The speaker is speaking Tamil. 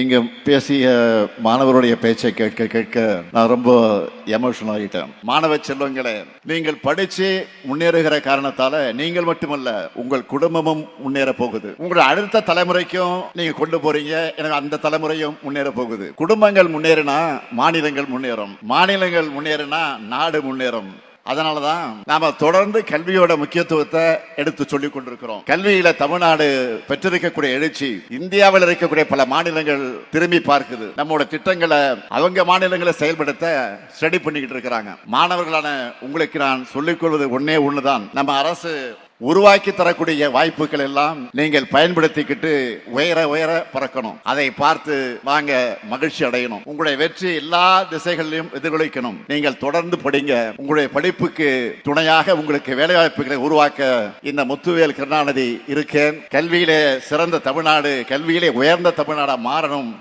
இங்கே பேசிய மாணவருடைய பேச்சை கேட்க கேட்க நான் ரொம்ப எமோஷனல் ஆகிட்டேன். மாணவ செல்வங்களே நீங்கள் படித்து முன்னேறுகிற காரணத்தால நீங்கள் மட்டுமல்ல உங்கள் குடும்பமும் முன்னேற போகுது. உங்கள் அடுத்த தலைமுறைக்கும் நீங்க கொண்டு போறீங்க. எனக்கு அந்த தலைமுறையும் முன்னேற போகுது. குடும்பங்கள் முன்னேறினா மாநிலங்கள் முன்னேறும். மாநிலங்கள் முன்னேறினா நாடு முன்னேறும். அதனாலதான் நாம தொடர்ந்து கல்வியோட முக்கியத்துவத்தை எடுத்து சொல்லிக் கொண்டிருக்கிறோம். கல்வியில தமிழ்நாடு பெற்றிருக்கக்கூடிய எழுச்சி இந்தியாவில் இருக்கக்கூடிய பல மாநிலங்கள் திரும்பி பார்க்குது. நம்மளோட திட்டங்களை அவங்க மாநிலங்களை செயல்படுத்த ஸ்டடி பண்ணிக்கிட்டு இருக்கிறாங்க. மாணவர்களான உங்களுக்கு நான் சொல்லிக் கொள்வது ஒன்னே ஒண்ணுதான். நம்ம அரசு உருவாக்கி தரக்கூடிய வாய்ப்புகள் எல்லாம் நீங்கள் பயன்படுத்திக்கிட்டு உயர உயர பறக்கணும். அதை பார்த்து வாங்க மகிழ்ச்சி அடையணும். உங்களுடைய வெற்றி எல்லா திசைகளிலும் எதிர்கொலிக்கணும் நீங்கள் தொடர்ந்து படிங்க. உங்களுடைய படிப்புக்கு துணையாக உங்களுக்கு வேலை வாய்ப்புகளை உருவாக்க இந்த முத்துவேல் கருணாநிதி இருக்கேன். கல்வியிலே சிறந்த தமிழ்நாடு கல்வியிலே உயர்ந்த தமிழ்நாடா மாறணும்.